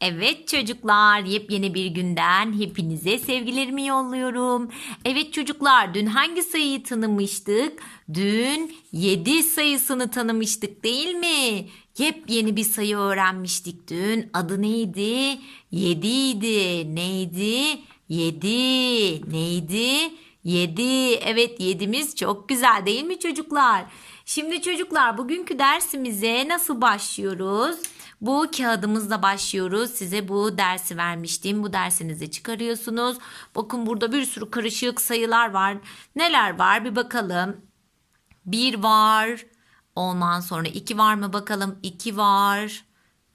Evet çocuklar, yepyeni bir günden hepinize sevgilerimi yolluyorum. Evet çocuklar, dün hangi sayıyı tanımıştık? Dün 7 sayısını tanımıştık değil mi? Yepyeni bir sayı öğrenmiştik dün. Adı neydi? 7 idi. Neydi? 7. Neydi? 7. Evet 7'miz çok güzel değil mi çocuklar? Şimdi çocuklar bugünkü dersimize nasıl başlıyoruz? Bu kağıdımızla başlıyoruz. Size bu dersi vermiştim. Bu dersinizi çıkarıyorsunuz. Bakın burada bir sürü karışık sayılar var. Neler var bir bakalım. 1 var. Ondan sonra 2 var mı bakalım? 2 var.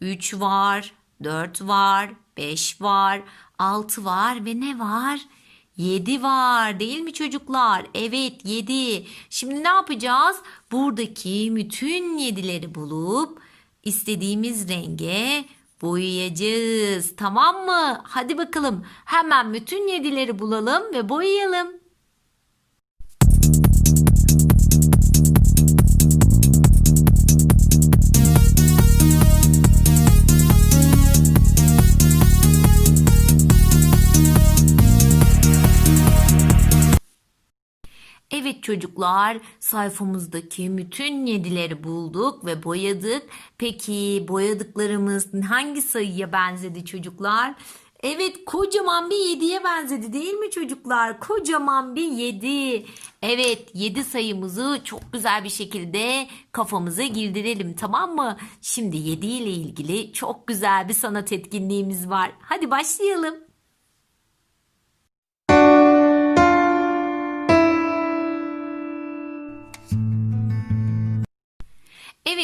3 var. 4 var. 5 var. 6 var ve ne var? 7 var değil mi çocuklar? Evet 7. Şimdi ne yapacağız? Buradaki bütün 7'leri bulup istediğimiz renge boyayacağız. Tamam mı? Hadi bakalım. Hemen bütün 7'leri bulalım ve boyayalım. Çocuklar sayfamızdaki bütün yedileri bulduk ve boyadık. Peki boyadıklarımız hangi sayıya benzedi çocuklar? Evet kocaman bir yediye benzedi değil mi çocuklar? Kocaman bir yedi. Evet yedi sayımızı çok güzel bir şekilde kafamıza girdirelim tamam mı? Şimdi yedi ile ilgili çok güzel bir sanat etkinliğimiz var. Hadi başlayalım.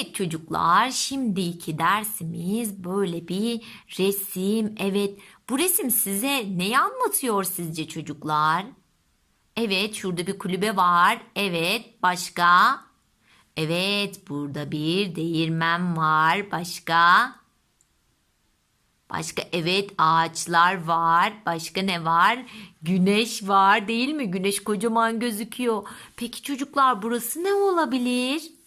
Evet çocuklar, şimdiki dersimiz böyle bir resim. Evet, bu resim size neyi anlatıyor sizce çocuklar? Evet, şurada bir kulübe var. Evet, başka? Evet, burada bir değirmen var. Başka? Başka evet ağaçlar var. Başka ne var? Güneş var değil mi? Güneş kocaman gözüküyor. Peki çocuklar burası ne olabilir?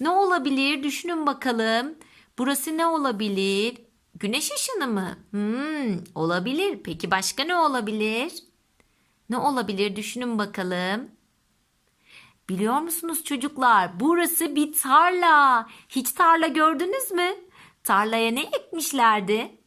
Ne olabilir? Düşünün bakalım. Burası ne olabilir? Güneş ışını mı? Hmm, olabilir. Peki başka ne olabilir? Ne olabilir? Düşünün bakalım. Biliyor musunuz çocuklar? Burası bir tarla. Hiç tarla gördünüz mü? Tarlaya ne ekmişlerdi?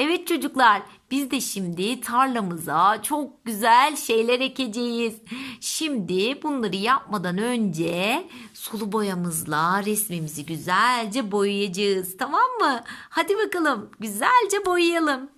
Evet çocuklar, biz de şimdi tarlamıza çok güzel şeyler ekeceğiz. Şimdi bunları yapmadan önce sulu boyamızla resmimizi güzelce boyayacağız. Tamam mı? Hadi bakalım güzelce boyayalım.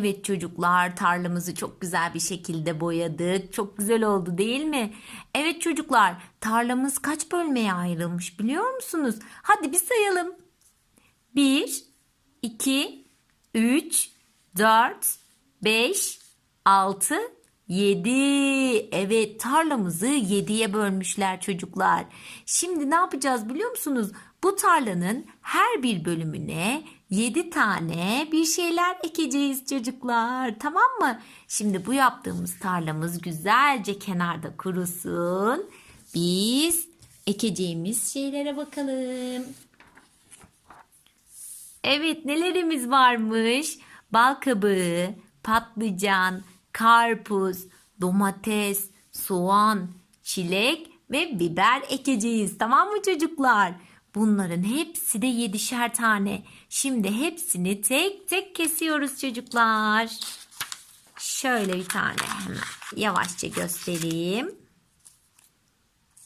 Evet çocuklar tarlamızı çok güzel bir şekilde boyadık. Çok güzel oldu değil mi? Evet çocuklar tarlamız kaç bölmeye ayrılmış biliyor musunuz? Hadi bir sayalım. 1, 2, 3, 4, 5, 6, 7. Evet tarlamızı 7'ye bölmüşler çocuklar. Şimdi ne yapacağız biliyor musunuz? Bu tarlanın her bir bölümüne 7 tane bir şeyler ekeceğiz çocuklar. Tamam mı? Şimdi bu yaptığımız tarlamız güzelce kenarda kurusun. Biz ekeceğimiz şeylere bakalım. Evet nelerimiz varmış? Bal kabağı, patlıcan, karpuz, domates, soğan, çilek ve biber ekeceğiz. Tamam mı çocuklar? Bunların hepsi de yedişer tane. Şimdi hepsini tek tek kesiyoruz çocuklar. Şöyle bir tane hemen yavaşça göstereyim.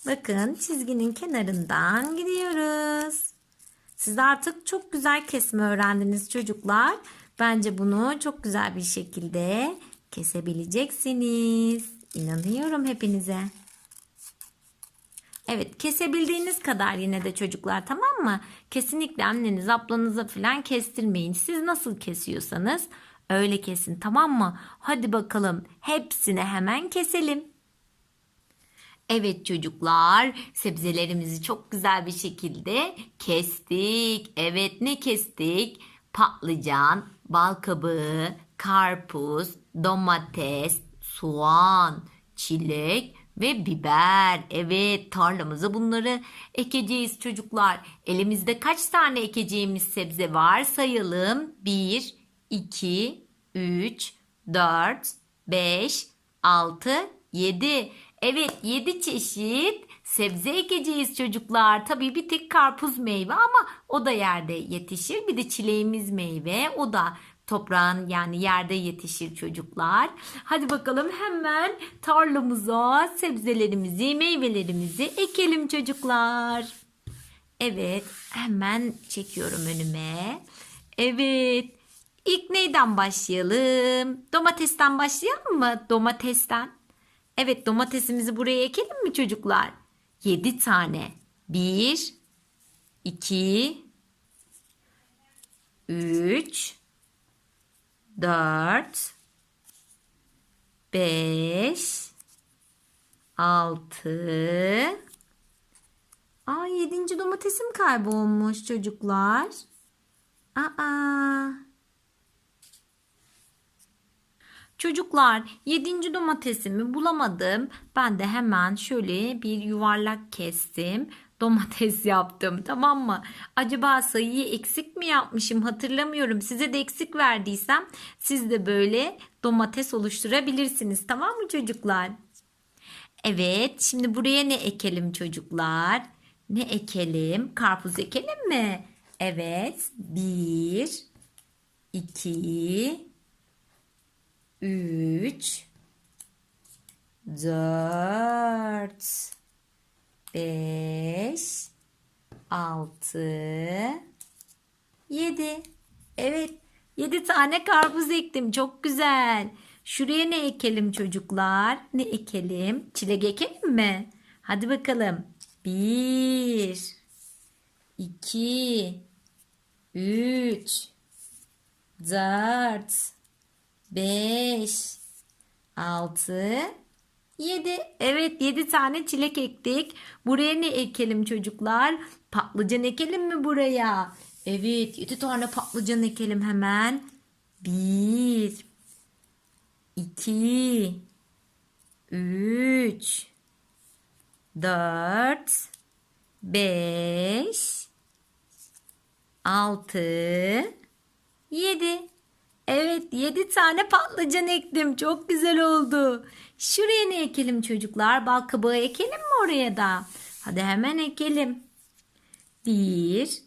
Bakın çizginin kenarından gidiyoruz. Siz artık çok güzel kesme öğrendiniz çocuklar. Bence bunu çok güzel bir şekilde kesebileceksiniz. İnanıyorum hepinize. Evet kesebildiğiniz kadar yine de çocuklar tamam mı? Kesinlikle anneniz ablanıza falan kestirmeyin. Siz nasıl kesiyorsanız öyle kesin tamam mı? Hadi bakalım hepsini hemen keselim. Evet çocuklar sebzelerimizi çok güzel bir şekilde kestik. Evet ne kestik? Patlıcan, bal kabağı, karpuz, domates, soğan, çilek ve biber. Evet tarlamıza bunları ekeceğiz çocuklar. Elimizde kaç tane ekeceğimiz sebze var sayalım. 1, 2, 3, 4, 5, 6, 7. Evet 7 çeşit sebze ekeceğiz çocuklar. Tabii bir tek karpuz meyve ama o da yerde yetişir. Bir de çileğimiz meyve o da toprağın yani yerde yetişir çocuklar. Hadi bakalım hemen tarlamıza sebzelerimizi, meyvelerimizi ekelim çocuklar. Evet, hemen çekiyorum önüme. Evet. İlk neyden başlayalım? Domatesten başlayalım mı? Domatesten. Evet, domatesimizi buraya ekelim mi çocuklar? 7 tane. 1 2 3 4 5 6 Aa yedinci domatesim kaybolmuş çocuklar. Aa. Çocuklar yedinci domatesimi bulamadım. Ben de hemen şöyle bir yuvarlak kestim. Domates yaptım tamam mı? Acaba sayıyı eksik mi yapmışım hatırlamıyorum. Size de eksik verdiysem siz de böyle domates oluşturabilirsiniz tamam mı çocuklar? Evet şimdi buraya ne ekelim çocuklar? Ne ekelim? Karpuz ekelim mi? Evet. Bir, iki, üç, dört, beş, altı, yedi. Evet. Yedi tane karpuz ektim. Çok güzel. Şuraya ne ekelim çocuklar? Ne ekelim? Çilek ekelim mi? Hadi bakalım. Bir, iki, üç, dört, beş, altı, yedi. Evet yedi tane çilek ektik. Buraya ne ekelim çocuklar? Patlıcan ekelim mi buraya? Evet yedi tane patlıcan ekelim hemen. Bir, iki, üç, dört, beş, altı, yedi. Evet yedi tane patlıcan ektim. Çok güzel oldu. Şuraya ne ekelim çocuklar? Bal kabağı ekelim mi oraya da? Hadi hemen ekelim. Bir,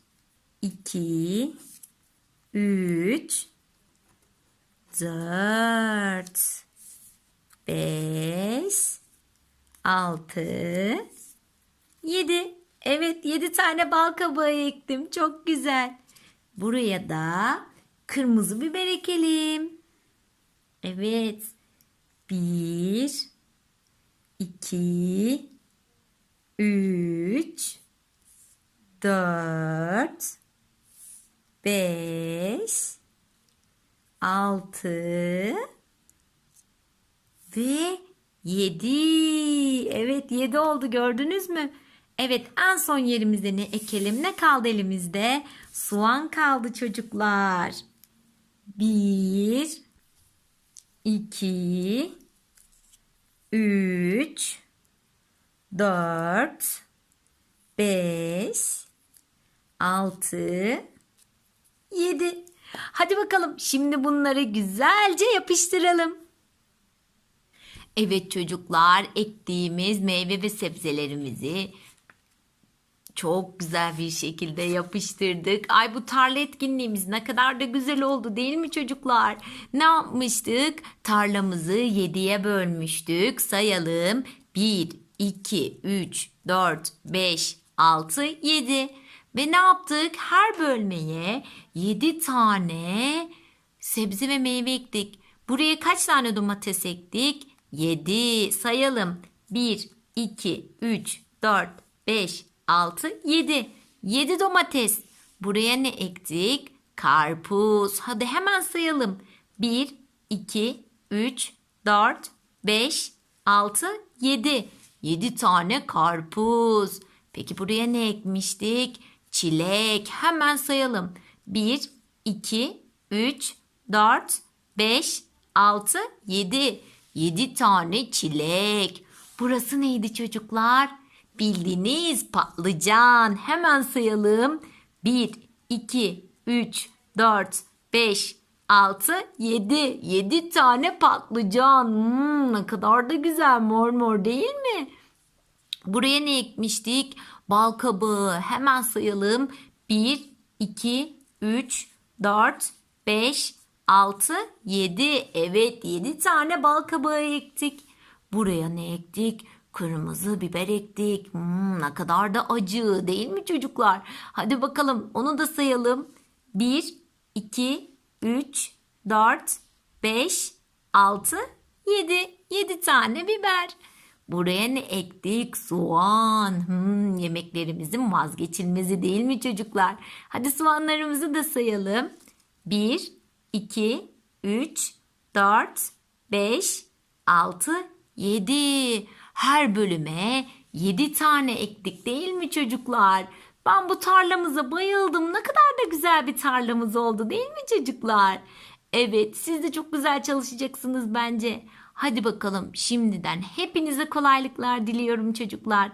iki, üç, dört, beş, altı, yedi. Evet yedi tane bal kabağı ektim. Çok güzel. Buraya da kırmızı biber ekelim. Evet. Bir, iki, üç, dört, beş, altı ve yedi. Evet yedi oldu gördünüz mü? Evet en son yerimize ne ekelim? Ne kaldı elimizde? Soğan kaldı çocuklar. Bir, iki, üç, dört, beş, altı, yedi. Hadi bakalım şimdi bunları güzelce yapıştıralım. Evet çocuklar ektiğimiz meyve ve sebzelerimizi çok güzel bir şekilde yapıştırdık. Ay bu tarla etkinliğimiz ne kadar da güzel oldu değil mi çocuklar? Ne yapmıştık? Tarlamızı 7'ye bölmüştük. Sayalım. 1, 2, 3, 4, 5, 6, 7. Ve ne yaptık? Her bölmeye 7 tane sebze ve meyve ektik. Buraya kaç tane domates ektik? 7. Sayalım. 1, 2, 3, 4, 5, 6, 7. 7 domates. Buraya ne ektik? Karpuz. Hadi hemen sayalım. 1, 2, 3, 4, 5, 6, 7. 7 tane karpuz. Peki buraya ne ekmiştik? Çilek. Hemen sayalım. 1, 2, 3, 4, 5, 6, 7. 7 tane çilek. Burası neydi çocuklar? Bildiğiniz patlıcan. Hemen sayalım. 1, 2, 3, 4, 5, 6, 7. 7 tane patlıcan. Hmm, ne kadar da güzel mor mor değil mi? Buraya ne ekmiştik? Bal kabağı. Hemen sayalım. 1, 2, 3, 4, 5, 6, 7. Evet 7 tane bal kabağı ektik. Buraya ne ektik? Kırmızı biber ektik. Hmm, ne kadar da acı değil mi çocuklar? Hadi bakalım onu da sayalım. 1, 2, 3, 4, 5, 6, 7. 7 tane biber. Buraya ne ektik? Soğan. Hmm, yemeklerimizin vazgeçilmezi değil mi çocuklar? Hadi soğanlarımızı da sayalım. 1, 2, 3, 4, 5, 6, 7. Her bölüme 7 tane ektik değil mi çocuklar? Ben bu tarlamıza bayıldım. Ne kadar da güzel bir tarlamız oldu değil mi çocuklar? Evet, siz de çok güzel çalışacaksınız bence. Hadi bakalım şimdiden hepinize kolaylıklar diliyorum çocuklar.